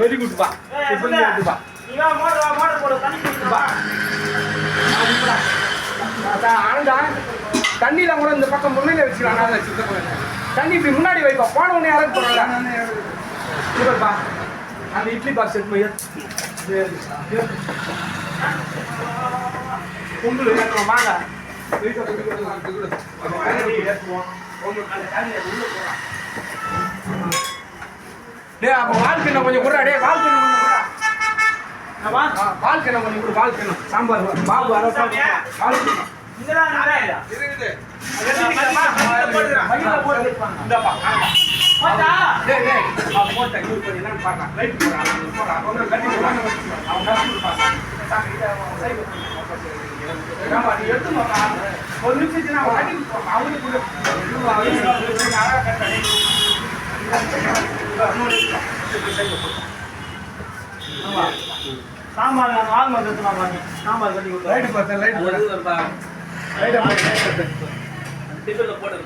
Very good பா பா தண்ணியில கூட இந்த பக்கம் முன்னிலை வச்சுக்கலாம் நான் சித்த தண்ணி இப்படி முன்னாடி வைப்பா போன உடனே இறங்க போறாங்க இவர்ப்பா அந்த இட்லி பாக்ஸ் எடுத்து போய் பொங்கல் ஏற்றுவோம் வாங்க டே அப்போ வாழ்க்கை கொஞ்சம் குறா டே வாழ்க்கை கொஞ்சம் குறா வாழ்க்கை கொஞ்சம் கொடு வாழ்க்கை சாம்பார் பாபு அரசா வாழ்க்கை இருக்குது இந்தாப்பா டேய் டேய் அவன் ஒரு நிமிஷத்துக்கு நான் அழகா கட்டணி சாம்பார் ஆள் மந்தத்துனா பாருங்க சாம்பார் கட்டி கொடுத்து லைட் பார்த்தேன் லைட் லைட் டிஃபனில் போட்டு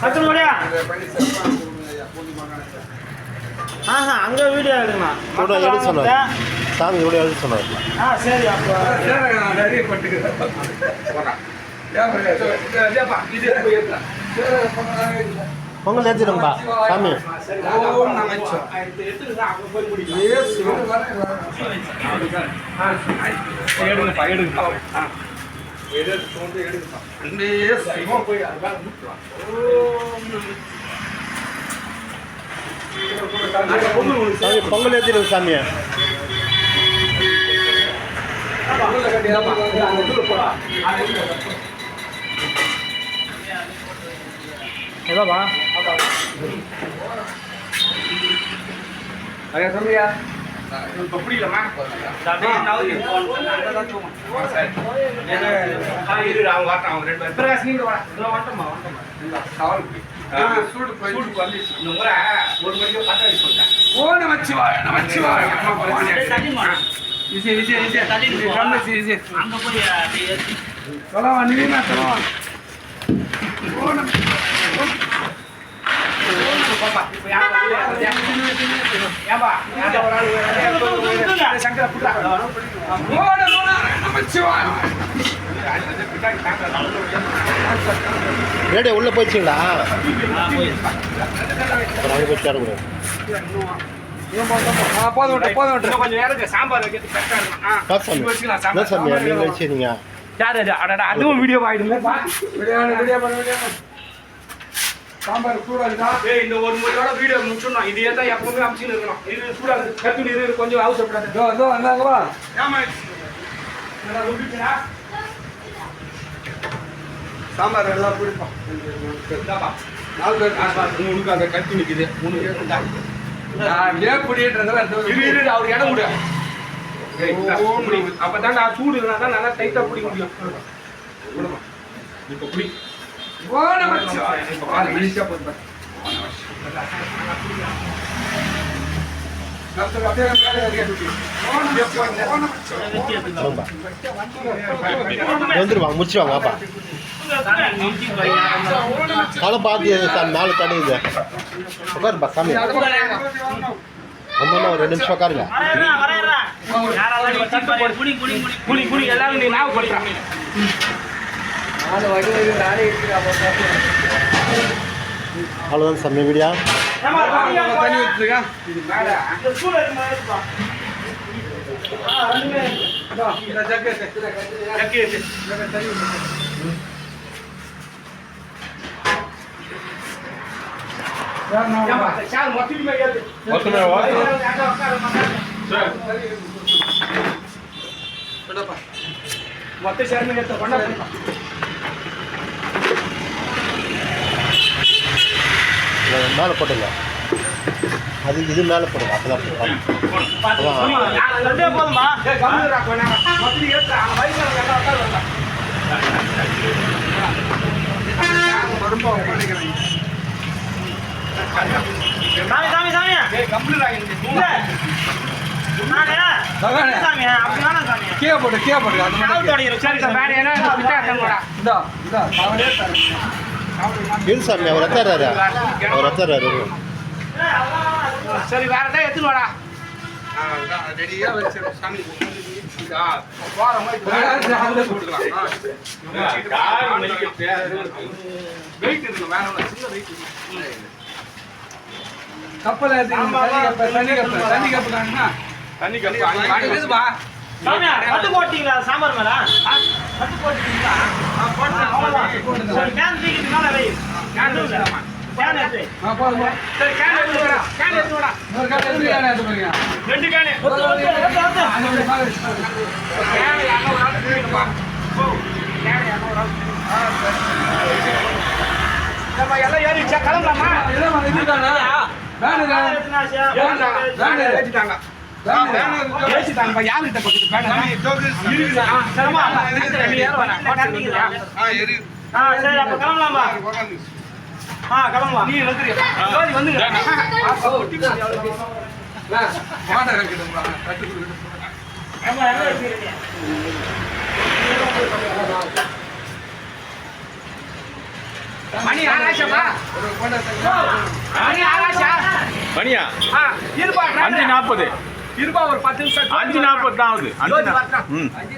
பத்து மணியா ஆஹா அங்கே வீடியோ எடுங்கண்ணா கூட எடுக்க சொன்னார் சாமி கூட எடுக்க சொன்னார். ஆ சரி அப்போ பொங்கல் ஏற்றிடும்பா சாமி. எடுங்கப்பா எடுங்கப்பா சாமி பொங்கல் ஏற்றிடுங்க சாமி எதாப்பா ஐயா சொல்லியா இப்ப புரியலமா பிரகாஷ் நீங்க வா சூடு போய் ஒரு மணிக்கு பத்த வச்சு சொல்லிட்டேன் ஓ நமச்சிவாய நமச்சிவாய விஜய் விஜய் விஜய் அங்கே போய் சொல்லவா நீ சொல்லவா நமச்சிவாய ரேடியோ உள்ளே போயிடுச்சிங்களா? அப்புறம் அங்கே போய் தேடக்கூடாது போதும் போதும் கொஞ்சம் இருக்கு. சாம்பார் வைக்கிறது கரெக்டா இருக்கும். வச்சுக்கலாம் என்ன சாம்பார். சாமி? நீங்கள் வச்சுருந்தீங்க யார் அது? அடடா, அதுவும் வீடியோ ஆயிடுங்க வீடியோ வீடியோ வீடியோ சாம்பார் சூடாதுடா ஏய் இந்த ஒரு முறையோட வீடியோ முடிச்சிடணும். இது ஏதா எப்பவுமே அமிச்சுன்னு இருக்கணும். இது சூடாது கத்து நீர் கொஞ்சம் அவசரப்படாது. இதோ இதோ வந்தாங்க வா. ஏமா என்னடா உடுக்குடா சாம்பார் எல்லாம் பிடிப்போம். இந்தாப்பா. நாலு பேர் உனக்கு அந்த கத்தி நிக்குது. உனக்கு அவர் இடம் முடியும் அப்பதான் நான் சூடு இருந்தா தான் நல்லா டைட்டா பிடிக்க முடியும். இப்ப பிடி. வாங்கப்பா வந்துருவாங்க முடிச்சுவாங்க வாப்பா. தலை பார்த்து சார் மேலே தடையுது உட்காருப்பா சாமி. அம்மா ஒரு ரெண்டு நிமிஷம் உட்காருங்க. அவ்வளோதான் சாமி வீடியோ. தண்ணி ஊத்துங்க. இதோ, இந்த ஜக்கு ஜக்கு தண்ணி சேர்ந்து எடுத்து கொண்டா இதை மேலே போட்டுங்க. அது இது மேலே போடுங்க அப்பதான் போதுமா சாமி சாமி சாமி. கீழே போட்டு கீழே போட்டு அவனே தரேன். இரு சாமி அவர் எத்தாரு அவர் எத்தாரு சரி வேற ஏதாவது எடுத்துட்டு வாடா. ரெடியா வச்சு சாமி போற மாதிரி அவனே போட்டுக்கலாம் வெயிட் இருக்கு வேற ஒண்ணு. சின்ன வெயிட் கப்பல் தண்ணி கப்பல் தண்ணி கப்பல் தண்ணி கப்பல் கட்டு போட்டீங்களா? சாம்பார் மேல? கட்டு போட்டீங்களா கேன் தூக்கிட்டு மேல வை. கேன். கேன் எடுத்து. சரி கேன் எடுத்து வாடா. கேன் எடுத்து வாடா. இன்னொரு கப்பல் எடுத்து ஏன் எடுத்து போறீங்க ரெண்டு கேன் ஒத்து, ஒத்து, ஒத்து, ஒத்து. அது அப்படியே மேலே வச்சுக்கோங்க. கேன் யாரோ ஒரு ஆள் தூக்கிட்டுப்பா ஓ கேன் யாரோ ஒரு ஆள் நம்ம எல்லாம் ஏறிச்சா கிளம்பலாமா? வந்து இதுதானா? பக்கத்து பேன ஆ கிளம்பலாம். நீ வந்துரு. ஜோதி வந்துங்க வே, வாடகை இருக்குதுங்களா? கட்டு கொடுக்குது. ஆமா, எங்க வச்சிருக்கீங்க? மணி ஆராய்ச்சப்பா. மணி ஆராய்ச்சா மணியா அஞ்சு நாற்பது. இருப்பா ஒரு பத்து நிமிஷம் அஞ்சு நாற்பது. தான் ஆகுது அஞ்சு